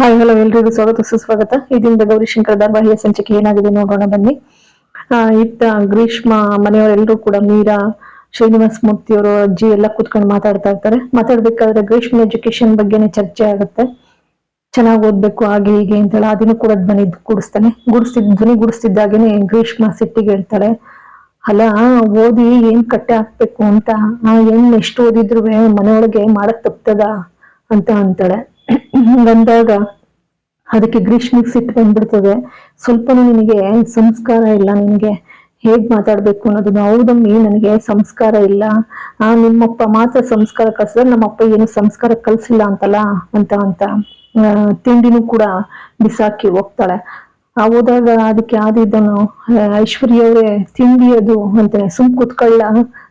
Hi hello ಎಲ್ರಿಗೂ ಸ್ವಾಗತ ಸುಸ್ವಾಗತ. ಇದರಿಂದ ಗೌರಿಶಂಕರ ಧಾರಾವಾಹಿಯ ಸಂಚಿಕೆ ಏನಾಗಿದೆ ನೋಡೋಣ ಬನ್ನಿ. ಆ, ಇತ್ತ ಗ್ರೀಷ್ಮ ಮನೆಯವರೆಲ್ಲರೂ ಕೂಡ ಮೀರಾ ಶ್ರೀನಿವಾಸ್ ಮೂರ್ತಿ ಅವರು ಅಜ್ಜಿ ಎಲ್ಲ ಕೂತ್ಕೊಂಡು ಮಾತಾಡ್ತಾ ಇರ್ತಾರೆ. ಮಾತಾಡ್ಬೇಕಾದ್ರೆ ಗ್ರೀಷ್ಮ ಎಜುಕೇಶನ್ ಬಗ್ಗೆನೇ ಚರ್ಚೆ ಆಗುತ್ತೆ. ಚೆನ್ನಾಗಿ ಓದ್ಬೇಕು ಹಾಗೆ ಹೀಗೆ ಅಂತೇಳಿ ಅದನ್ನು ಕೂಡ ಧ್ವನಿ ಗುಡಿಸ್ತಾನೆ ಗುಡಿಸ್ತಿದ್ ಧ್ವನಿ ಗುಡಿಸ್ತಿದ್ದಾಗೇನೆ ಗ್ರೀಷ್ಮ ಸಿಟ್ಟಿಗೆ ಹೇಳ್ತಾಳೆ. ಅಲ್ಲ ಓದಿ ಏನ್ ಕಟ್ಟೆ ಹಾಕ್ಬೇಕು ಅಂತ? ಏನ್ ಎಷ್ಟು ಓದಿದ್ರು ಮನೆಯೊಳಗೆ ಮಾಡಕ್ ತಪ್ತದ? ಅಂತ ಅಂತಾಳೆ. ಬಂದಾಗ ಅದಕ್ಕೆ ಗ್ರೀಷ್ಮಿಗೆ ಸಿಟ್ಟು ಬಂದ್ಬಿಡ್ತದೆ. ಸ್ವಲ್ಪನೂ ನಿನಗೆ ಸಂಸ್ಕಾರ ಇಲ್ಲ, ನಿನಗೆ ಹೇಗ್ ಮಾತಾಡ್ಬೇಕು ಅನ್ನೋದನ್ನ ಹೌದಮ್ಮಿ ನನಗೆ ಸಂಸ್ಕಾರ ಇಲ್ಲ. ಆ, ನಿಮ್ಮಪ್ಪ ಮಾತ್ರ ಸಂಸ್ಕಾರ ಕಲ್ಸಿದ್ರೆ ನಮ್ಮಪ್ಪ ಏನು ಸಂಸ್ಕಾರ ಕಲ್ಸಿಲ್ಲ ಅಂತಲ್ಲ ಅಂತ ಅಂತ. ತಿಂಡಿನೂ ಕೂಡ ಬಿಸಾಕಿ ಹೋಗ್ತಾಳೆ. ಆ, ಹೋದಾಗ ಅದಕ್ಕೆ ಆದಿದ್ದನು ಐಶ್ವರ್ಯ ಅವರೇ ತಿಂಡಿ ಅದು ಅಂತ. ಸುಮ್ ಕುತ್ಕೊಳ್ಳ,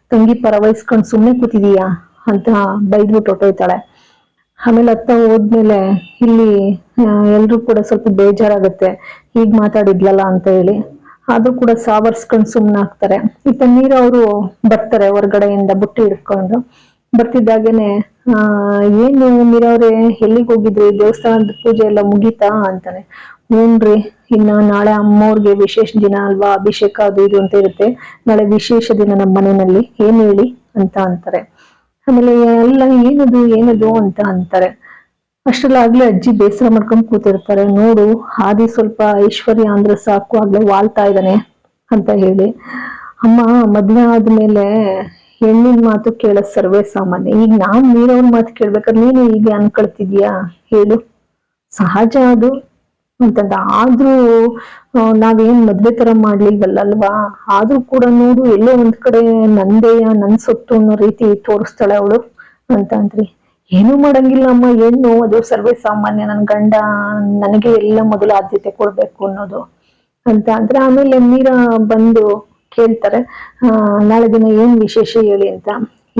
ತಂಗಿ ಪರ ವಹಿಸ್ಕೊಂಡು ಸುಮ್ಮನೆ ಕೂತಿದೀಯಾ ಅಂತ ಬೈದ್ಬಿಟ್ಟು ಹೊಟ್ಟೋಯ್ತಾಳೆ ಆಮೇಲೆ ಅತ್ತ ಹೋದ್ಮೇಲೆ ಇಲ್ಲಿ ಎಲ್ರು ಕೂಡ ಸ್ವಲ್ಪ ಬೇಜಾರಾಗುತ್ತೆ. ಹೀಗ್ ಮಾತಾಡಿದ್ಲಲ್ಲ ಅಂತ ಹೇಳಿ. ಆದ್ರೂ ಕೂಡ ಸಾವರ್ಸ್ಕೊಂಡು ಸುಮ್ನೆ ಹಾಕ್ತಾರೆ ಇತ್ತ ಅವರು ಬರ್ತಾರೆ ಹೊರಗಡೆಯಿಂದ ಬುಟ್ಟಿ ಹಿಡ್ಕೊಂಡು. ಬರ್ತಿದ್ದಾಗೇನೆ, ಆ, ಏನು ನೀರವ್ರೆ ಎಲ್ಲಿಗೆ ಹೋಗಿದ್ರಿ? ದೇವಸ್ಥಾನದ ಪೂಜೆ ಎಲ್ಲ ಮುಗೀತಾ ಅಂತಾನೆ. ಹ್ಞೂನ್ರಿ ಇನ್ನ ನಾಳೆ ಅಮ್ಮವ್ರಿಗೆ ವಿಶೇಷ ದಿನ ಅಲ್ವಾ? ಅಭಿಷೇಕ ಅದು ಇದು ಅಂತ ಇರುತ್ತೆ. ನಾಳೆ ವಿಶೇಷ ದಿನ ನಮ್ಮ ಮನೆಯಲ್ಲಿ. ಏನ್ ಹೇಳಿ ಅಂತ ಅಂತಾರೆ. ಆಮೇಲೆ ಎಲ್ಲ ಏನದು ಏನದು? ಅಂತ ಅಂತಾರೆ. ಅಷ್ಟರಲ್ಲಾಗ್ಲೇ ಅಜ್ಜಿ ಬೇಸರ ಮಾಡ್ಕೊಂಡು ಕೂತಿರ್ತಾರೆ. ನೋಡು, ಹಾದಿ ಸ್ವಲ್ಪ ಐಶ್ವರ್ಯ ಅಂದ್ರೆ ಸಾಕು, ಆಗ್ಲೇ ವಾಳ್ತಾ ಇದ್ದಾನೆ, ಅಂತ ಹೇಳಿ. ಅಮ್ಮ, ಮದ್ವೆ ಆದ್ಮೇಲೆ ಹೆಣ್ಣಿನ ಮಾತು ಕೇಳ ಸರ್ವೇ ಸಾಮಾನ್ಯ. ಈಗ ನಾನ್ ನೀರವ್ರ ಮಾತು ಕೇಳ್ಬೇಕಾದ್ರೆ ನೀನು ಈಗ ಅನ್ಕೊಳ್ತಿದ್ಯಾ ಹೇಳು. ಸಹಜ ಅದು. ಅಂತಂದ ಆದ್ರೂ ನಾವೇನ್ ಮದ್ವೆ ತರ ಮಾಡ್ಲಿಲ್ವಲ್ಲ ಅಲ್ವಾ ಆದ್ರೂ ಕೂಡ ನೋಡು, ಎಲ್ಲೋ ಒಂದ್ ಕಡೆ ನಂದೇಯ ನನ್ ಸೊತ್ತು ಅನ್ನೋ ರೀತಿ ತೋರಿಸ್ತಾಳೆ ಅವಳು. ಅಂತ ಅಂದ್ರಿ. ಏನು ಮಾಡಂಗಿಲ್ಲ ಅಮ್ಮ, ಹೆಣ್ಣು, ಅದು ಸರ್ವೇ ಸಾಮಾನ್ಯ, ನನ್ ಗಂಡ, ನನಗೆ ಎಲ್ಲ ಮೊದಲು ಆದ್ಯತೆ ಕೊಡ್ಬೇಕು ಅನ್ನೋದು. ಅಂತ ಅಂದ್ರೆ ಆಮೇಲೆ ಮೀರಾ ಬಂದು ಕೇಳ್ತಾರೆ ನಾಳೆ ದಿನ ಏನ್ ವಿಶೇಷ ಹೇಳಿ ಅಂತ.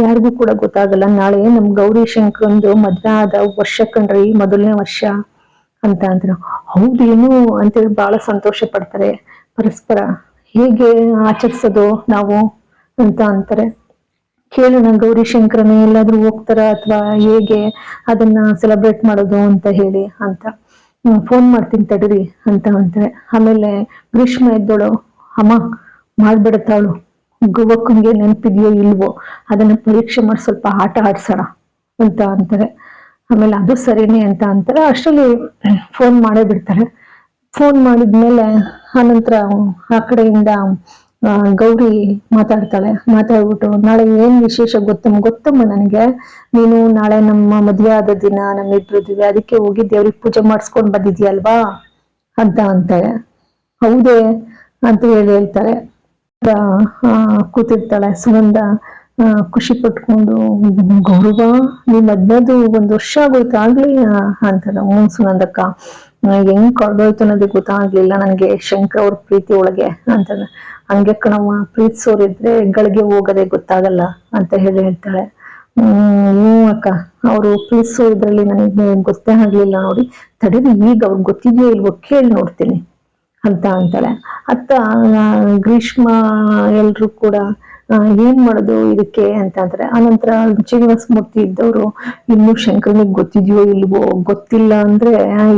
ಯಾರಿಗೂ ಕೂಡ ಗೊತ್ತಾಗಲ್ಲ, ನಾಳೆ ನಮ್ ಗೌರಿ ಶಂಕರಂದು ಮದ್ವೆ ಆದ ವರ್ಷ ಕಣ್ರಿ, ಮೊದಲನೇ ವರ್ಷ. ಅಂತ ಅಂದ್ರು. ಹೌದೇನು ಅಂತೇಳಿ ಬಹಳ ಸಂತೋಷ ಪಡ್ತಾರೆ. ಪರಸ್ಪರ ಹೇಗೆ ಆಚರಿಸೋದು ನಾವು ಅಂತ ಅಂತಾರೆ. ಕೇಳೋಣ ಗೌರಿ ಶಂಕರನ, ಎಲ್ಲಾದ್ರೂ ಹೋಗ್ತಾರ ಅಥವಾ ಹೇಗೆ ಅದನ್ನ ಸೆಲೆಬ್ರೇಟ್ ಮಾಡೋದು ಅಂತ ಹೇಳಿ ಅಂತ. ಫೋನ್ ಮಾಡ್ತೀನಿ ತಡೀರಿ ಅಂತ ಅಂತಾರೆ. ಆಮೇಲೆ ಗ್ರೀಷ್ಮ ಎದ್ದೋಳು, ಅಮ್ಮ ಮಾಡ್ಬಿಡತ್ತಾಳು ಗೋವಕ್ಕಂಗೆ ನೆನಪಿದೆಯೋ ಇಲ್ವೋ? ಅದನ್ನ ಪರೀಕ್ಷೆ ಮಾಡಿ ಸ್ವಲ್ಪ ಆಟ ಆಡ್ಸೋಣ ಅಂತ ಅಂತಾರೆ. ಆಮೇಲೆ ಅದು ಸರಿನೇ ಅಂತ ಅಂತಾರೆ. ಅಷ್ಟರಲ್ಲಿ ಫೋನ್ ಮಾಡೇ ಬಿಡ್ತಾರೆ. ಫೋನ್ ಮಾಡಿದ್ಮೇಲೆ ಆನಂತರ ಆ ಕಡೆಯಿಂದ ಗೌರಿ ಮಾತಾಡ್ತಾಳೆ. ಮಾತಾಡ್ಬಿಟ್ಟು, ನಾಳೆ ಏನ್ ವಿಶೇಷ ಗೊತ್ತಮ್ಮ? ಗೊತ್ತಮ್ಮ ನನಗೆ. ನೀನು ನಾಳೆ ನಮ್ಮ ಮದುವೆ ಆದ ದಿನ ನಮ್ಮಿಬ್ರದ್ವಿ ಅದಕ್ಕೆ ಹೋಗಿ ದೇವ್ರಿಗೆ ಪೂಜೆ ಮಾಡಿಸ್ಕೊಂಡ್ ಬಂದಿದ್ಯಲ್ವಾ? ಅಂತ ಅಂತಾರೆ. ಹೌದೇ ಅಂತ ಹೇಳಿ ಹೇಳ್ತಾರೆ. ಕೂತಿರ್ತಾಳೆ ಸುಗಂಧ ಖುಷಿ ಪಟ್ಕೊಂಡು ಗೌರವ ನಿಮ್ ಹದಿನೈದು ಒಂದ್ ವರ್ಷ ಆಗೋಯ್ತು, ಆಗ್ಲಿ ಅಂತಾರ. ಹ್ಞೂ ಸುನಂದಕ್ಕ. ಹೆಂಗ್ ಕಳ್ದೋಯ್ತು ಅನ್ನೋದು ಗೊತ್ತಾಗ್ಲಿಲ್ಲ ನನಗೆ, ಶಂಕರ್ ಅವ್ರ ಪ್ರೀತಿ ಒಳಗೆ ಅಂತಾನೆ ಹಂಗೆ ಕಣವ್ವ ಪ್ರೀತಿಸೋರಿದ್ರೆ ಗಳಿಗೆ ಹೋಗೋದೇ ಗೊತ್ತಾಗಲ್ಲ ಅಂತ ಹೇಳಿ ಹೇಳ್ತಾಳೆ ಹ್ಮ್ ಅಕ್ಕ. ಅವರು ಪ್ರೀತಿಸೋ ಇದ್ರಲ್ಲಿ ನನಗೆ ಗೊತ್ತೇ ಆಗ್ಲಿಲ್ಲ ನೋಡಿ. ತಡೆದು ಈಗ ಅವ್ರಿಗೆ ಗೊತ್ತಿದೆಯೋ ಇಲ್ವೋ ಕೇಳಿ ನೋಡ್ತೀನಿ ಅಂತ ಅಂತಾಳೆ ಅತ್ತ ಗ್ರೀಷ್ಮ ಎಲ್ರು ಕೂಡ ಏನ್ ಮಾಡೋದು ಇದಕ್ಕೆ ಅಂತ ಆ ಆನಂತರ ಶ್ರೀನಿವಾಸ ಮೂರ್ತಿ ಇದ್ದವರು ಇನ್ನು ಶಂಕರನಿಗೆ ಗೊತ್ತಿದ್ಯೋ ಇಲ್ವೋ ಗೊತ್ತಿಲ್ಲ ಅಂದ್ರೆ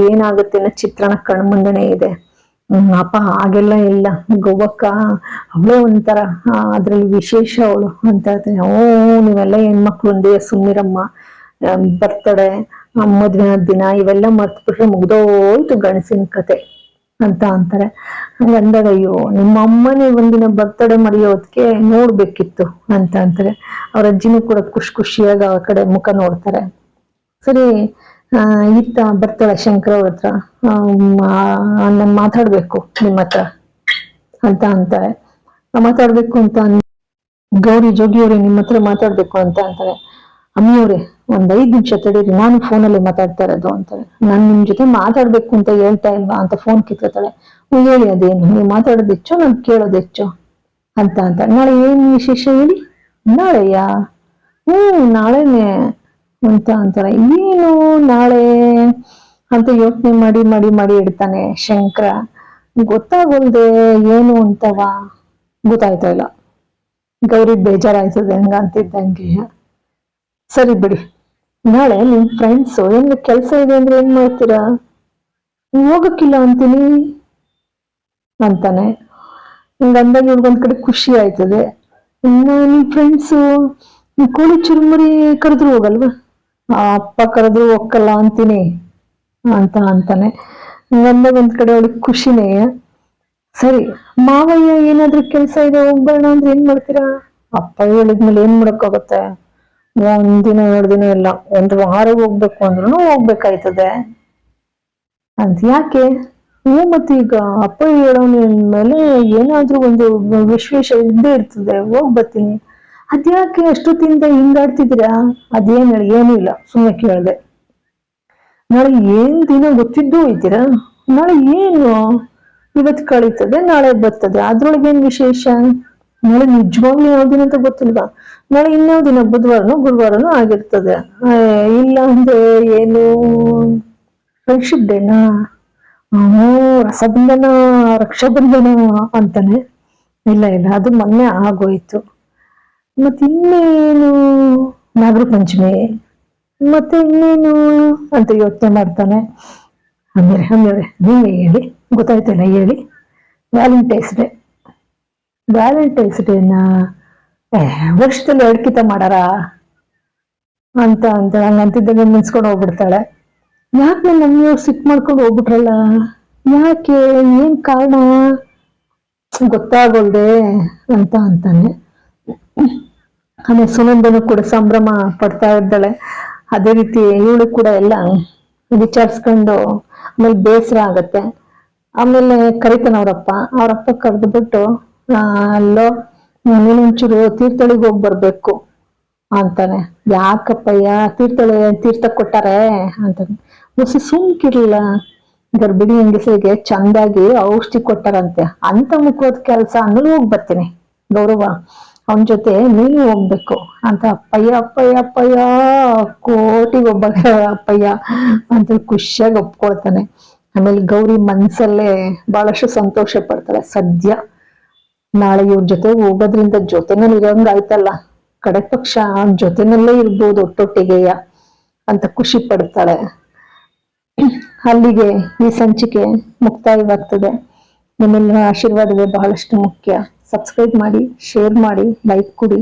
ಏನಾಗುತ್ತೆ ಅನ್ನೋ ಚಿತ್ರಣ ಕಣ್ಮುಂದೆನೆ ಇದೆ. ಅಪ್ಪ ಹಾಗೆಲ್ಲ ಇಲ್ಲ. ಗೋವಕ್ಕ ಅವಳೇ ಒಂಥರ ಅದ್ರಲ್ಲಿ ವಿಶೇಷ ಅವಳು ಅಂತ ಹೇಳ್ತಾನೆ ಓ, ನೀವೆಲ್ಲ ಹೆಣ್ಮಕ್ಳು ಒಂದೇ ಸುಮ್ಮಿರಮ್ಮ ಬರ್ತಡೆ ಮದ್ವೆ ದಿನ ಇವೆಲ್ಲ ಮರ್ತ್ಬಿಟ್ರೆ ಮುಗ್ದೋಯ್ತು ಗಣಸಿನ ಕತೆ. ಅಂತ ಅಂತಾರೆ. ಹಂಗಂದಾಗ ಅಯ್ಯೋ ನಿಮ್ಮ ಅಮ್ಮನೇ ಒಂದಿನ ಬರ್ತಡೆ ಮರೆಯೋದಕ್ಕೆ ನೋಡ್ಬೇಕಿತ್ತು ಅಂತ ಅಂತಾರೆ. ಅವ್ರ ಅಜ್ಜಿನೂ ಕೂಡ ಖುಷಿ ಖುಷಿಯಾಗಿ ಆ ಕಡೆ ಮುಖ ನೋಡ್ತಾರೆ. ಸರಿ ಇತ್ತ ಬರ್ತಾಳೆ ಶಂಕರ ಅವ್ರ ಹತ್ರ. ನಾನು ಮಾತಾಡ್ಬೇಕು ನಿಮ್ಮ ಹತ್ರ ಅಂತ ಅಂತಾರೆ. ಮಾತಾಡ್ಬೇಕು ಅಂತ ಗೌರಿ ಜೋಗಿಯವ್ರೆ ನಿಮ್ಮ ಹತ್ರ ಮಾತಾಡ್ಬೇಕು ಅಂತ ಅಂತಾರೆ. ಅಮ್ಮಿಯವ್ರೆ ಒಂದ್ ಐದ್ ನಿಮಿಷ ತಡೀರಿ, ನಾನು ಫೋನಲ್ಲಿ ಮಾತಾಡ್ತಾ ಇರೋದು ಅಂತ. ನಾನು ನಿಮ್ ಜೊತೆ ಮಾತಾಡ್ಬೇಕು ಅಂತ ಹೇಳ್ತಾ ಇಲ್ವಾ ಅಂತ ಫೋನ್ ಕಿತ್ಕೊತಾಳೆ ಹೇಳಿ ಅದೇನು? ನೀವು ಮಾತಾಡೋದು ಹೆಚ್ಚು, ನಾನು ಕೇಳೋದು ಹೆಚ್ಚು ಅಂತ ಅಂತ. ನಾಳೆ ಏನ್ ವಿಶೇಷ ಹೇಳಿ? ನಾಳೆಯಾ? ಹ್ಮ್ ನಾಳೆನೆ ಅಂತ ಅಂತಾರೆ. ಏನು ನಾಳೆ ಅಂತ ಯೋಚನೆ ಮಾಡಿ ಮಾಡಿ ಮಾಡಿ ಇಡ್ತಾನೆ ಶಂಕರ. ಗೊತ್ತಾಗೋಲ್ದೆ ಏನು ಅಂತವ ಗೊತ್ತಾಯ್ತಾ ಇಲ್ಲ. ಗೌರಿ ಬೇಜಾರಾಯ್ತದೆ ಹಂಗ ಅಂತಿದ್ದಂಗೆ ಸರಿ ಬಿಡಿ. ನಾಳೆ ನಿಮ್ ಫ್ರೆಂಡ್ಸ್ ಏನು ಕೆಲಸ ಇದೆ ಅಂದ್ರೆ ಏನ್ ಮಾಡ್ತೀರಾ? ಹೋಗಕ್ಕಿಲ್ಲ ಅಂತೀನಿ. ಅಂತಾನೆ. ಹಿಂಗಂದಾಗ ಇವ್ರಿಗೊಂದ್ ಕಡೆ ಖುಷಿ ಆಯ್ತದೆ. ಇನ್ನ ನಿಮ್ ಫ್ರೆಂಡ್ಸು ಕೋಳಿ ಚುರುಮುರಿ ಕರೆದ್ರು ಹೋಗಲ್ವಾ? ಅಪ್ಪ ಕರೆದ್ರು ಹೋಗಲ್ಲ ಅಂತೀನಿ. ಅಂತ ಅಂತಾನೆ. ಹಿಂಗಂದಾಗ ಒಂದ್ ಕಡೆ ಅವಳಿಗೆ ಖುಷಿನೇ. ಸರಿ, ಮಾವಯ್ಯ ಏನಾದ್ರೂ ಕೆಲಸ ಇದೆ ಹೋಗ್ಬೇಡ ಅಂದ್ರೆ ಏನ್ ಮಾಡ್ತೀರಾ? ಅಪ್ಪ ಹೇಳಿದ್ಮೇಲೆ ಏನ್ ಮಾಡಕ್ಕಾಗತ್ತೆ? ಒಂದಿನ, ಎರಡು ದಿನ ಇಲ್ಲ. ಒಂದ್ ವಾರ ಹೋಗ್ಬೇಕು ಅಂದ್ರೂ ಹೋಗ್ಬೇಕಾಯ್ತದೆ. ಅಂತ ಯಾಕೆ? ಹ್ಞೂ, ಮತ್ತೆ ಈಗ ಅಪ್ಪ ಹೇಳೋನ ಮೇಲೆ ಏನಾದ್ರೂ ಒಂದು ವಿಶೇಷ ಇದ್ದೇ ಇರ್ತದೆ. ಹೋಗ್ ಬರ್ತೀನಿ. ಅದ್ಯಾಕೆ ಅಷ್ಟೊತ್ತಿಂದ ಹಿಂಗಾಡ್ತಿದ್ದೀರಾ? ಅದೇನ್ ಹೇಳಿ, ಏನೂ ಇಲ್ಲ. ಸುಮ್ಮನೆ ಕೇಳಿದೆ. ನಾಳೆ ಏನ್ ದಿನ ಗೊತ್ತಿದ್ದು ಹೋಯ್ತೀರಾ ನಾಳೆ ಏನು? ಇವತ್ತು ಕಳೀತದೆ, ನಾಳೆ ಬರ್ತದೆ. ಅದ್ರೊಳಗೆ ಏನ್ ವಿಶೇಷ? ನಾಳೆ ನಿಜವಾಗ್ಲೂ ಯಾವ ದಿನ ಅಂತ ಗೊತ್ತಿಲ್ವಾ? ನಾಳೆ ಇನ್ಯಾವ ದಿನ ಬುಧವಾರನು ಗುರುವಾರನು ಆಗಿರ್ತದೆ. ಇಲ್ಲ ಅಂದ್ರೆ ಏನು? ಫ್ರೆಂಡ್ಶಿಪ್ ಡೇನಾ ರಸಬಂಧನ, ರಕ್ಷಾಬಂಧನ ಅಂತಾನೆ? ಇಲ್ಲ ಇಲ್ಲ, ಅದು ಮೊನ್ನೆ ಆಗೋಯ್ತು. ಮತ್ತೆ ಇನ್ನೇನು? ನಾಗರ ಪಂಚಮಿ ಮತ್ತೆ ಇನ್ನೇನು ಅಂತ ಯೋಚನೆ ಮಾಡ್ತಾನೆ. ಆಮೇಲೆ ಆಮೇಲೆ ನೀವೇ ಹೇಳಿ. ಗೊತ್ತಾಯ್ತಲ್ಲ, ಹೇಳಿ. ವ್ಯಾಲೆಂಟೈನ್ಸ್ ಡೇ ವ್ಯಾಲೆಂಟೈನ್ಸ್ ಡೇನ ವರ್ಷದಲ್ಲಿ ಅಡ್ಕಿತ ಕಿತ ಮಾಡಾರ? ಅಂತ ಅಂತ ಹಂಗಂತಿದ್ದಾಗ ನೆನ್ಸ್ಕೊಂಡು ಹೋಗ್ಬಿಡ್ತಾಳೆ. ಯಾಕೆ ನನ್ನ ಮಮ್ಮಿಯವ್ರು ಸಿಕ್ ಮಾಡ್ಕೊಂಡು ಹೋಗ್ಬಿಟ್ರಲ್ಲ? ಯಾಕೆ? ಏನ್ ಕಾರಣ? ಗೊತ್ತಾಗೋಲ್ದೆ? ಅಂತ ಅಂತಾನೆ. ಆಮೇಲೆ ಸುನಂದನು ಕೂಡ ಸಂಭ್ರಮ ಪಡ್ತಾ ಇದ್ದಾಳೆ. ಅದೇ ರೀತಿ ಇವಳು ಕೂಡ ಎಲ್ಲ ವಿಚಾರಿಸ್ಕೊಂಡು ಆಮೇಲೆ ಬೇಸರ ಆಗತ್ತೆ. ಆಮೇಲೆ ಕರಿತಾನ ಅವರಪ್ಪ ಅವರಪ್ಪ ಕರೆದ್ಬಿಟ್ಟು ಅಲ್ಲೋ ನೀನೊಂಚೂರು ತೀರ್ಥಳಿಗೆ ಹೋಗಿ ಬರ್ಬೇಕು ಅಂತಾನೆ. ಯಾಕಪ್ಪಯ್ಯ, ತೀರ್ಥಳಿ, ತೀರ್ಥ ಕೊಟ್ಟಾರೆ ಅಂತಾನೆ. ಮುಸಿ ಸುಮ್ಕಿರ್ಲಿಲ್ಲ. ಗರ್ಭಿಣಿ ಹೆಂಗಸರಿಗೆ ಚಂದಾಗಿ ಔಷಧಿ ಕೊಟ್ಟಾರಂತೆ. ಅಂತ ಮುಖದ ಕೆಲಸ ಅನ್ನೋದು ಹೋಗ್ ಬರ್ತೀನಿ. ಗೌರವ, ಅವನ ಜೊತೆ ನೀನು ಹೋಗ್ಬೇಕು ಅಂತ. ಅಪ್ಪಯ್ಯ ಅಪ್ಪಯ್ಯ ಅಪ್ಪಯ್ಯ, ಕೋಟಿಗೆ ಒಬ್ಬ ಅಪ್ಪಯ್ಯ ಅಂತ ಖುಷಿಯಾಗಿ ಒಪ್ಕೊಳ್ತಾನೆ. ಆಮೇಲೆ ಗೌರಿ ಮನ್ಸಲ್ಲೇ ಬಹಳಷ್ಟು ಸಂತೋಷ ಪಡ್ತಾಳೆ ಸದ್ಯ. ನಾಳೆ ಇವ್ರ ಜೊತೆ ಹೋಗೋದ್ರಿಂದ ಜೊತೆನಲ್ಲಿ ಇರೋಂಗಾಯ್ತಲ್ಲ ಕಡೆ ಪಕ್ಷ ಜೊತೆನಲ್ಲೇ ಇರ್ಬೋದು ಒಟ್ಟೊಟ್ಟಿಗೆಯ ಅಂತ ಖುಷಿ ಪಡ್ತಾಳೆ. ಅಲ್ಲಿಗೆ ಈ ಸಂಚಿಕೆ ಮುಕ್ತಾಯವಾಗ್ತದೆ. ನಿಮ್ಮೆಲ್ಲರ ಆಶೀರ್ವಾದವೇ ಬಹಳಷ್ಟು ಮುಖ್ಯ. ಸಬ್ಸ್ಕ್ರೈಬ್ ಮಾಡಿ ಶೇರ್ ಮಾಡಿ ಲೈಕ್ ಕೊಡಿ.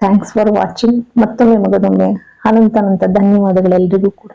ಥ್ಯಾಂಕ್ಸ್ ಫಾರ್ ವಾಚಿಂಗ್ ಮತ್ತೊಮ್ಮೆ ಮಗದೊಮ್ಮೆ ಅನಂತ ಅನಂತ ಧನ್ಯವಾದಗಳೆಲ್ಲರಿಗೂ ಕೂಡ.